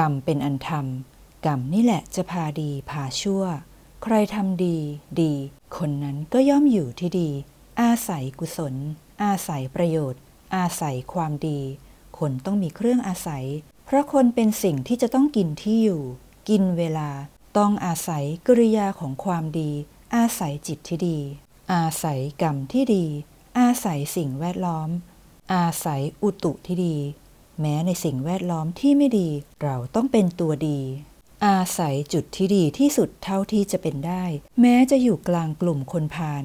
กรรมเป็นอันธรรมกรรมนี่แหละจะพาดีพาชั่ว ใครทำดี ดี คนนั้นก็ย่อมอยู่ที่ดี อาศัยกุศล อาศัยประโยชน์ อาศัยความดี คนต้องมีเครื่องอาศัย เพราะคนเป็นสิ่งที่จะต้องกินที่อยู่ กินเวลา ต้องอาศัยกริยาของความดี อาศัยจิตที่ดี อาศัยกรรมที่ดี อาศัยสิ่งแวดล้อม อาศัยอุตุที่ดี แม้ในสิ่งแวดล้อมที่ไม่ดี เราต้องเป็นตัวดี อาศัยจุดที่ดีที่สุดเท่าที่จะเป็นได้ แม้จะอยู่กลางกลุ่มคนพาล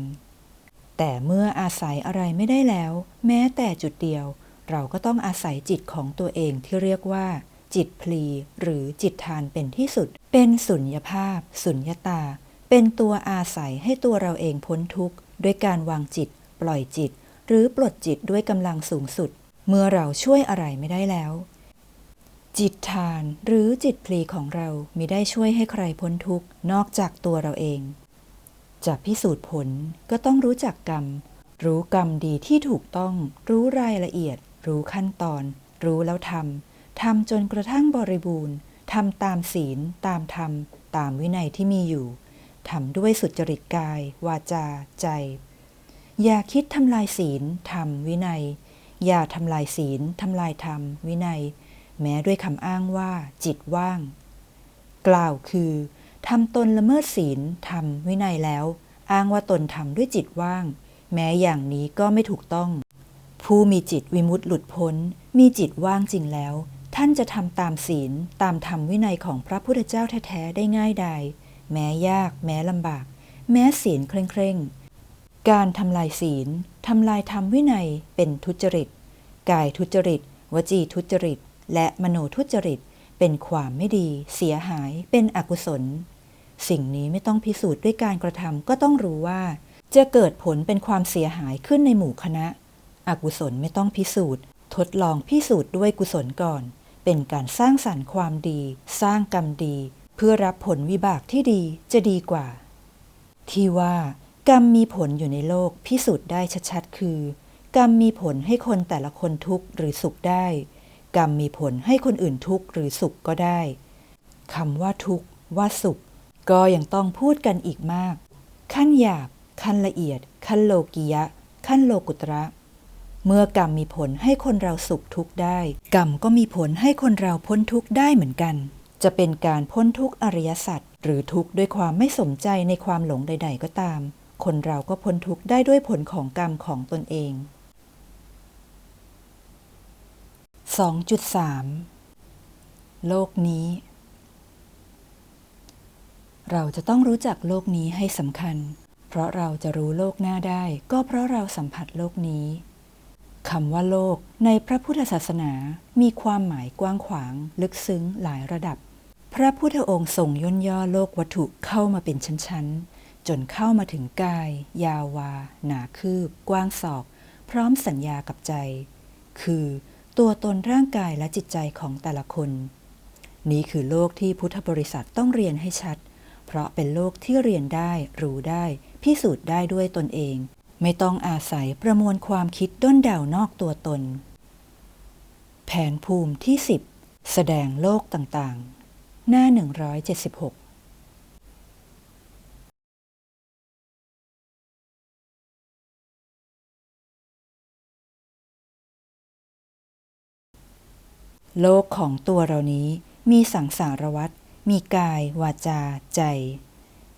แต่เมื่ออาศัยอะไรไม่ได้แล้ว แม้แต่จุดเดียว เราก็ต้องอาศัยจิตของตัวเองที่เรียกว่า จิตพลีหรือจิตทานเป็นที่สุด เป็นสุญญภาพ สุญญตา เป็นตัวอาศัยให้ตัวเราเองพ้นทุกข์ด้วยการวางจิต ปล่อยจิต หรือปลดจิตด้วยกำลังสูงสุด เมื่อเราช่วยอะไรไม่ได้แล้ว จิตทานหรือจิตพลีของเรามิได้ช่วยให้ใครพ้นทุกข์นอกจากตัวเราเอง จะพิสูจน์ผลก็ต้องรู้จักกรรม รู้กรรมดีที่ถูกต้อง รู้รายละเอียด รู้ขั้นตอน รู้แล้วทำทำจนกระทั่งบริบูรณ์ทำตามศีล ตามธรรม ตามวินัยที่มีอยู่ทำด้วยสุจริตกาย วาจา ใจ อย่าคิดทำลายศีล ธรรม วินัย อย่าทำลายศีลทำลายธรรม วินัย แม้ด้วยคำอ้างว่า จิตว่าง กล่าวคือทำตนละเมิดศีลทำวินัยแล้ว อ้างว่าตนทำด้วยจิตว่าง แม้อย่างนี้ก็ไม่ถูกต้อง ผู้มีจิตวิมุตติหลุดพ้น มีจิตว่างจริงแล้ว ท่านจะทำตามศีลตามธรรมวินัยของพระพุทธเจ้าแท้ๆได้ง่ายดายแม้ยาก แม้ลำบาก แม้ศีลเคร่งๆการทำลายศีล ทำลายธรรมวินัยเป็นทุจริต กายทุจริต วจีทุจริต และมโนทุจริต เป็นความไม่ดี เสียหาย เป็นอกุศล สิ่งนี้ไม่ต้องพิสูจน์ด้วยการกระทำก็ต้องรู้ว่า จะเกิดผลเป็นความเสียหายขึ้นในหมู่คณะ อกุศลไม่ต้องพิสูจน์ ทดลองพิสูจน์ด้วยกุศลก่อน เป็นการสร้างสรรค์ความดี สร้างกรรมดี เพื่อรับผลวิบากที่ดีจะดีกว่า ที่ว่ากรรมมีผลอยู่ในโลกพิสูจน์ได้ชัดๆ คือ กรรมมีผลให้คนแต่ละคนทุกข์หรือสุขได้ กรรมมีผลให้คนอื่นทุกข์หรือสุขก็ได้คำว่าทุกข์ว่าสุข ก็ยังต้องพูดกันอีกมาก ขั้นหยาบ ขั้นละเอียด ขั้นโลกียะ ขั้นโลกุตระ เมื่อกรรมมีผลให้คนเราสุขทุกข์ได้ กรรมก็มีผลให้คนเราพ้นทุกข์ได้เหมือนกัน จะเป็นการพ้นทุกข์อริยสัจหรือทุกข์ด้วยความไม่สมใจในความหลงใด ๆ ก็ตาม คนเราก็พ้นทุกข์ได้ด้วยผลของกรรมของตนเอง 2.3 โลกนี้ เราจะต้องรู้จักโลกนี้ให้สำคัญ เพราะเราจะรู้โลกหน้าได้ ก็เพราะเราสัมผัสโลกนี้คำว่าโลกในพระพุทธศาสนามีความหมายกว้างขวาง ลึกซึ้งหลายระดับ พระพุทธองค์ทรงย่นย่อโลกวัตถุเข้ามาเป็นชั้นๆ จนเข้ามาถึงกาย ยาวาหนาคืบ กว้างศอก พร้อมสัญญากับใจ คือ ตัวตนร่างกายและจิตใจของแต่ละคน นี้คือโลกที่พุทธบริษัทต้องเรียนให้ชัด เพราะเป็นโลกที่เรียนได้ รู้ได้ พิสูจน์ได้ด้วยตนเอง ไม่ต้องอาศัยประมวลความคิดด้นเดานอกตัวตน แผนภูมิที่ 10 แสดงโลกต่างๆ หน้า 176 โลกของตัวเรานี้มีสังสารวัฏมีกาย วาจา ใจ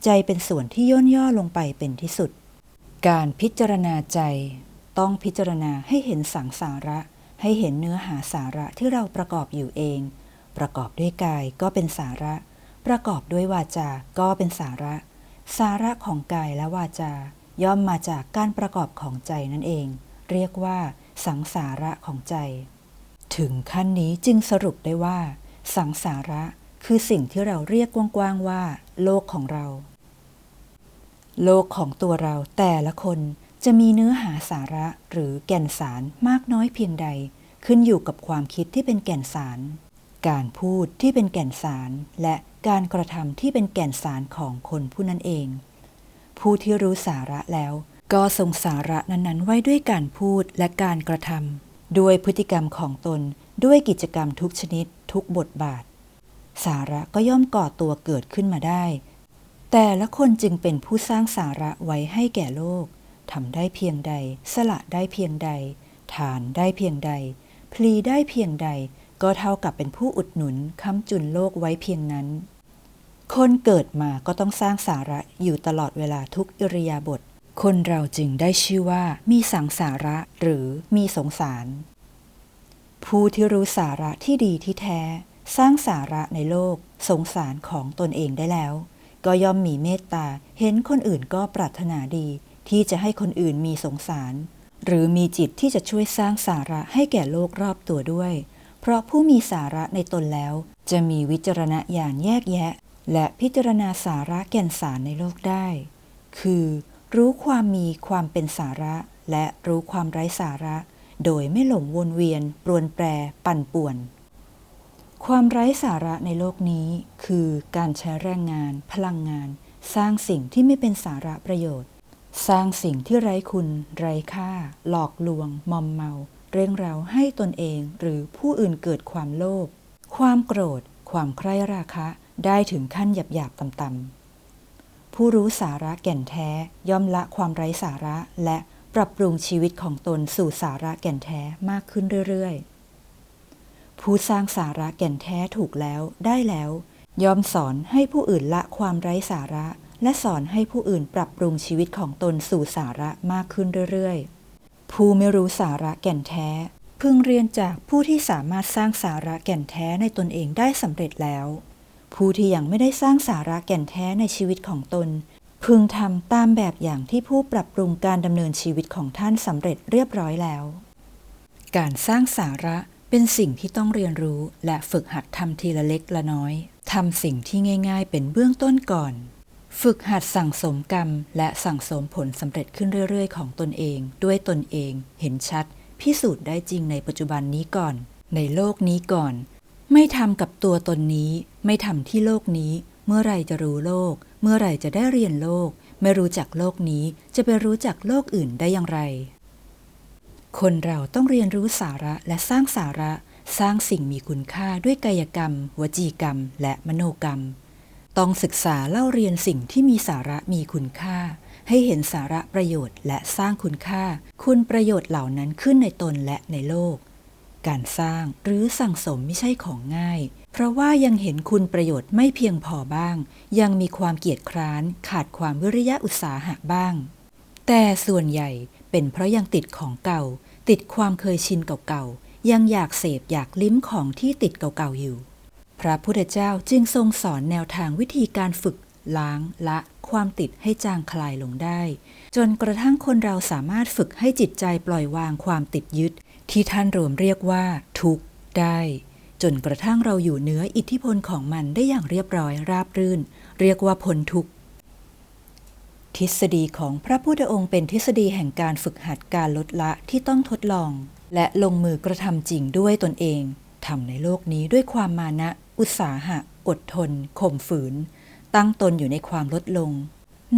ใจเป็นส่วนที่ย่นย่อลงไปเป็นที่สุด การพิจารณาใจ ต้องพิจารณาให้เห็นสังสาระ ให้เห็นเนื้อหาสาระที่เราประกอบอยู่เอง ประกอบด้วยกายก็เป็นสาระ ประกอบด้วยวาจา ก็เป็นสาระ สาระของกายและวาจา ย่อมมาจากการประกอบของใจนั่นเอง เรียกว่า สังสาระของใจ ถึงขั้นนี้จึงสรุปได้ว่า สังสาระคือสิ่งที่เราเรียกกว้างๆว่า โลกของเรา โลกของตัวเราแต่ละคนจะมีเนื้อหาสาระหรือแก่นสารมากน้อยเพียงใด ขึ้นอยู่กับความคิดที่เป็นแก่นสาร การพูดที่เป็นแก่นสาร และการกระทำที่เป็นแก่นสารของคนผู้นั้นเอง ผู้ที่รู้สาระแล้ว ก็ทรงสาระนั้นๆ ไว้ด้วยการพูดและการกระทำ ด้วยพฤติกรรมของตนด้วยกิจกรรมทุกชนิดทุกบทบาท สาระก็ย่อมก่อตัวเกิดขึ้นมาได้ แต่ละคนจึงเป็นผู้สร้างสาระไว้ให้แก่โลกทำได้เพียงใด สละได้เพียงใดทานได้เพียงใด พลีได้เพียงใด ก็เท่ากับเป็นผู้อุดหนุนค้ำจุนโลกไว้เพียงนั้น คนเกิดมาก็ต้องสร้างสาระอยู่ตลอดเวลาทุกอิริยาบถ คนเราจึงได้ชื่อว่ามีสังสาระหรือมีสงสาร ผู้ที่รู้สาระที่ดีที่แท้ สร้างสาระในโลก สงสารของตนเองได้แล้ว ก็ย่อมมีเมตตาเห็นคนอื่นก็ปรารถนาดี ที่จะให้คนอื่นมีสงสาร หรือมีจิตที่จะช่วยสร้างสาระให้แก่โลกรอบตัวด้วย เพราะผู้มีสาระในตนแล้ว จะมีวิจารณญาณแยกแยะ และพิจารณาสาระแก่นสารในโลกได้ คือ รู้ความมีความเป็นสาระ และรู้ความไร้สาระ โดยไม่หลงวนเวียน ปรวนแปร ปั่นป่วน ความไร้สาระในโลกนี้ คือการใช้แรงงาน พลังงาน สร้างสิ่งที่ไม่เป็นสาระประโยชน์ สร้างสิ่งที่ไร้คุณ ไร้ค่า หลอกลวง มอมเมา เร่งเร้าให้ตนเองหรือผู้อื่นเกิดความโลภความโกรธ ความใคร่ราคะ ได้ถึงขั้นหยาบๆต่ำๆ ผู้รู้สาระแก่นแท้ ย่อมละความไร้สาระและปรับปรุงชีวิตของตนสู่สาระแก่นแท้มากขึ้นเรื่อยๆ ผู้สร้างสาระแก่นแท้ถูกแล้วได้แล้ว ย่อมสอนให้ผู้อื่นละความไร้สาระ และสอนให้ผู้อื่นปรับปรุงชีวิตของตนสู่สาระมากขึ้นเรื่อยๆ ผู้ไม่รู้สาระแก่นแท้ พึงเรียนจากผู้ที่สามารถสร้างสาระแก่นแท้ในตนเองได้สำเร็จแล้ว ผู้ที่ยังไม่ได้สร้างสาระแก่นแท้ในชีวิตของตน พึงทำตามแบบอย่างที่ผู้ปรับปรุงการดำเนินชีวิตของท่านสำเร็จเรียบร้อยแล้ว การสร้างสาระเป็นสิ่งที่ต้องเรียนรู้และฝึกหัดทำทีละเล็กละน้อยทำสิ่งที่ง่าย ๆ เป็นเบื้องต้นก่อน ฝึกหัดสั่งสมกรรม และสั่งสมผลสำเร็จขึ้นเรื่อย ๆ ของตนเอง ด้วยตนเอง เห็นชัด พิสูจน์ได้จริงในปัจจุบันนี้ก่อน ในโลกนี้ก่อน ไม่ทำกับตัวตนนี้ ไม่ทำที่โลกนี้ เมื่อไรจะรู้โลก เมื่อไรจะได้เรียนโลก ไม่รู้จักโลกนี้ จะไปรู้จักโลกอื่นได้อย่างไร คนเราต้องเรียนรู้สาระและสร้างสาระ สร้างสิ่งมีคุณค่าด้วยกายกรรม วจีกรรม และมโนกรรม ต้องศึกษาเล่าเรียนสิ่งที่มีสาระมีคุณค่า ให้เห็นสาระประโยชน์และสร้างคุณค่า คุณประโยชน์เหล่านั้นขึ้นในตนและในโลก การสร้างหรือสั่งสมไม่ใช่ของง่าย เพราะว่ายังเห็นคุณประโยชน์ไม่เพียงพอบ้าง ยังมีความเกียจคร้าน ขาดความวิริยะอุตสาหะบ้าง แต่ส่วนใหญ่เป็นเพราะยังติดของเก่า ติดความเคยชินเก่าๆ ยังอยากเสพอยากลิ้มของที่ติดเก่าๆอยู่ พระพุทธเจ้าจึงทรงสอนแนวทางวิธีการฝึกล้างละความติดให้จางคลายลงได้ จนกระทั่งคนเราสามารถฝึกให้จิตใจปล่อยวางความติดยึด ที่ท่านรวมเรียกว่า ทุกข์ได้ จนกระทั่งเราอยู่เหนืออิทธิพลของมันได้อย่างเรียบร้อยราบรื่น เรียกว่าพ้นทุกข์ทฤษฎีของพระพุทธองค์เป็นทฤษฎีแห่งการฝึกหัดการลดละที่ต้องทดลอง และลงมือกระทำจริงด้วยตนเองทำในโลกนี้ด้วยความมานะ อุตสาหะ อดทนข่มฝืน ตั้งตนอยู่ในความลดลง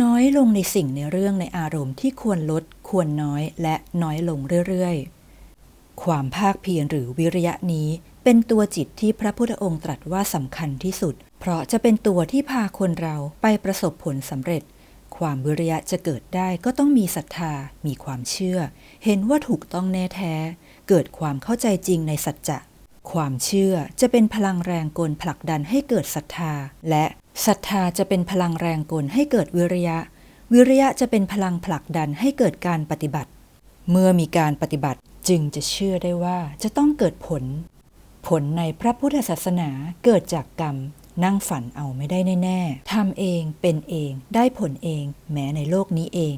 น้อยลงในสิ่งในเรื่องในอารมณ์ที่ควรลด ควรน้อย และน้อยลงเรื่อยๆ ความภาคเพียรหรือวิริยะนี้ เป็นตัวจิตที่พระพุทธองค์ตรัสว่าสำคัญที่สุด เพราะจะเป็นตัวที่พาคนเราไปประสบผลสำเร็จ ความวิริยะจะเกิดได้ก็ต้องมีศรัทธา มีความเชื่อ เห็นว่าถูกต้องแน่แท้ เกิดความเข้าใจจริงในสัจจะ ความเชื่อจะเป็นพลังแรงกลผลักดันให้เกิดศรัทธา และศรัทธาจะเป็นพลังแรงกลให้เกิดวิริยะ วิริยะจะเป็นพลังผลักดันให้เกิดการปฏิบัติ เมื่อมีการปฏิบัติ จึงจะเชื่อได้ว่าจะต้องเกิดผล ผลในพระพุทธศาสนาเกิดจากกรรม นั่งฝันเอาไม่ได้แน่ๆทำเองเป็นเองได้ผลเอง แม้ในโลกนี้เอง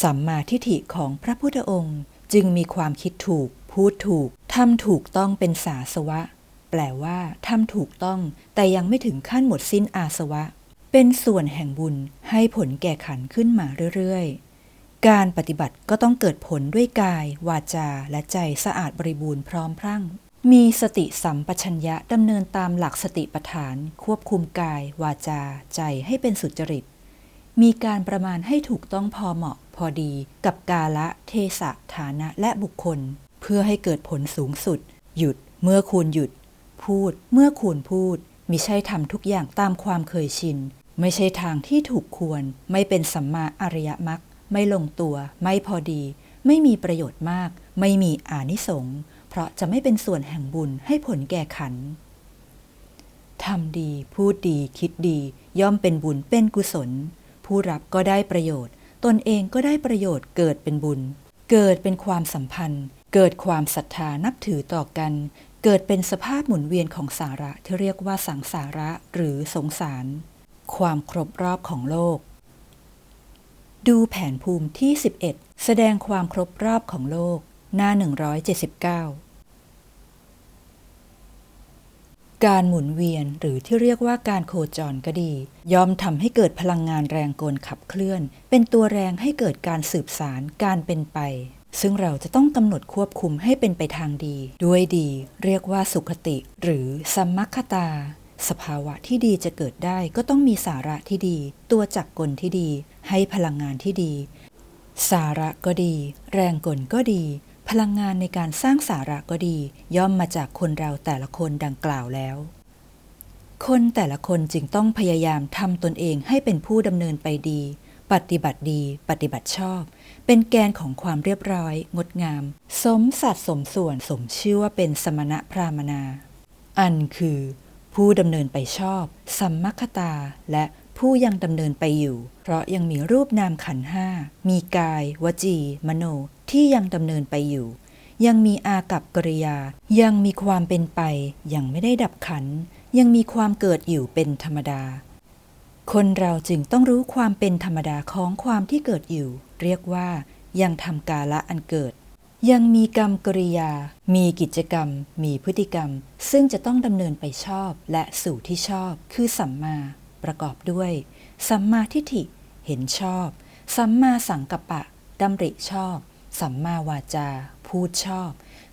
สัมมาทิฏฐิของพระพุทธองค์จึงมีความคิดถูก พูดถูก ทำถูกต้องเป็นสาสวะ แปลว่าทำถูกต้องแต่ยังไม่ถึงขั้นหมดสิ้นอาสวะ เป็นส่วนแห่งบุญให้ผลแก่ขันขึ้นมาเรื่อยๆ การปฏิบัติก็ต้องเกิดผลด้วยกาย วาจา และใจสะอาดบริบูรณ์พร้อมพรั่ง มีสติสัมปชัญญะดำเนินตามหลักสติปัฏฐาน ควบคุมกาย วาจา ใจให้เป็นสุจริต มีการประมาณให้ถูกต้องพอเหมาะ พอดีกับกาละ เทศะ ฐานะและบุคคล เพื่อให้เกิดผลสูงสุด หยุด เมื่อควรหยุด พูด เมื่อควรพูดมิใช่ทำทุกอย่างตามความเคยชิน ไม่ใช่ทางที่ถูกควร ไม่เป็นสัมมาอริยมรรค ไม่ลงตัว ไม่พอดี ไม่มีประโยชน์มาก ไม่มีอานิสงส์เพราะจะไม่เป็นส่วนแห่งบุญให้ผลแก่ขันทำดี พูดดี คิดดี ย่อมเป็นบุญเป็นกุศล ผู้รับก็ได้ประโยชน์ ตนเองก็ได้ประโยชน์เกิดเป็นบุญ เกิดเป็นความสัมพันธ์ เกิดความศรัทธานับถือต่อกัน เกิดเป็นสภาพหมุนเวียนของสาระที่เรียกว่าสังสาระหรือสงสาร ความครบรอบของโลก ดูแผนภูมิที่ 11 แสดงความครบรอบของโลก หน้า 179 การหมุนเวียนหรือที่เรียกว่าการโคจรก็ดี ย่อมทำให้เกิดพลังงานแรงกลขับเคลื่อน เป็นตัวแรงให้เกิดการสืบสารการเป็นไป ซึ่งเราจะต้องกำหนดควบคุมให้เป็นไปทางดี ด้วยดี เรียกว่าสุขติ หรือสัมมัคคตา สภาวะที่ดีจะเกิดได้ก็ต้องมีสาระที่ดี ตัวจักกลที่ดี ให้พลังงานที่ดี สาระก็ดี แรงกลก็ดี พลังงานในการสร้างสาระก็ดี ย่อมมาจากคนเราแต่ละคนดังกล่าวแล้ว คนแต่ละคนจึงต้องพยายามทำตนเองให้เป็นผู้ดำเนินไปดี ปฏิบัติดี ปฏิบัติชอบ เป็นแกนของความเรียบร้อย งดงาม สมสัดสมส่วนสมชื่อว่าเป็นสมณะพรามนา อันคือ ผู้ดำเนินไปชอบ สัมมัคตา และผู้ยังดำเนินไปอยู่ เพราะยังมีรูปนามขันห้า มีกาย วจี มโน ที่ยังดำเนินไปอยู่ ยังมีอากับกริยา ยังมีความเป็นไป ยังไม่ได้ดับขัน ยังมีความเกิดอยู่เป็นธรรมดา คนเราจึงต้องรู้ความเป็นธรรมดาของความที่เกิดอยู่ เรียกว่ายังทำกาละอันเกิด ยังมีกรรมกริยา มีกิจกรรม มีพฤติกรรม ซึ่งจะต้องดำเนินไปชอบและสู่ที่ชอบ คือสัมมา ประกอบด้วย สัมมาทิฏฐิ เห็นชอบ สัมมาสังกัปปะดำริชอบ สัมมาวาจา พูดชอบ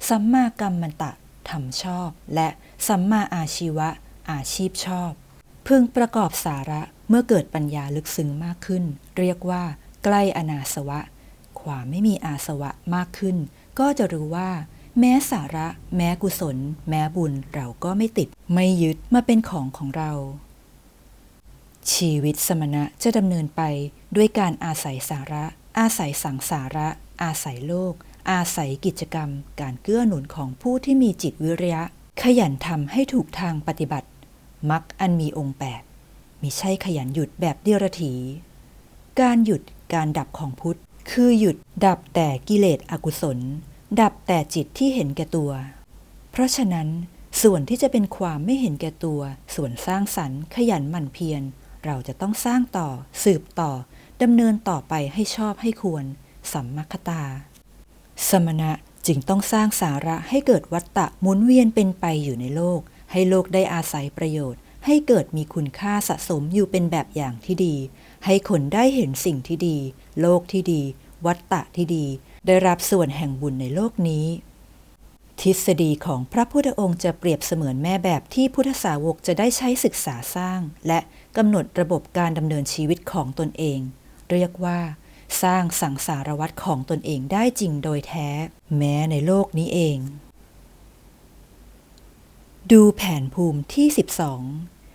สัมมากัมมันตะทำชอบ และสัมมาอาชีวะ อาชีพชอบ พึงประกอบสาระเมื่อเกิดปัญญาลึกซึ้งมากขึ้น เรียกว่า ใกล้อนาสวะ ความไม่มีอาสวะมากขึ้น ก็จะรู้ว่า แม้สาระ แม้กุศล แม้บุญเราก็ไม่ติด ไม่ยึดมาเป็นของของเรา ชีวิตสมณะจะดำเนินไปด้วยการอาศัยสาระ อาศัยสังสาระ อาศัยโลก อาศัยกิจกรรม การเกื้อหนุนของผู้ที่มีจิตวิริยะ ขยันทำให้ถูกทางปฏิบัติมักอันมีองค์แปดมิใช่ขยันหยุดแบบเดียรถี การหยุดการดับของพุทธ คือหยุดดับแต่กิเลสอกุศล ดับแต่จิตที่เห็นแก่ตัว เพราะฉะนั้นส่วนที่จะเป็นความไม่เห็นแก่ตัว ส่วนสร้างสรรค์ ขยันหมั่นเพียร เราจะต้องสร้างต่อ สืบต่อดำเนินต่อไปให้ชอบให้ควร สัมมัคคตา สมณะจึงต้องสร้างสาระให้เกิดวัตตะหมุนเวียนเป็นไปอยู่ในโลก ให้โลกได้อาศัยประโยชน์ ให้เกิดมีคุณค่าสะสมอยู่เป็นแบบอย่างที่ดี ให้คนได้เห็นสิ่งที่ดี โลกที่ดี วัตตะที่ดี ได้รับส่วนแห่งบุญในโลกนี้ ทฤษฎีของพระพุทธองค์จะเปรียบเสมือนแม่แบบที่พุทธสาวกจะได้ใช้ศึกษาสร้าง และกำหนดระบบการดำเนินชีวิตของตนเอง เรียกว่า สร้างสังสารวัตรของตนเองได้จริงโดยแท้ แม้ในโลกนี้เอง ดูแผนภูมิที่ 12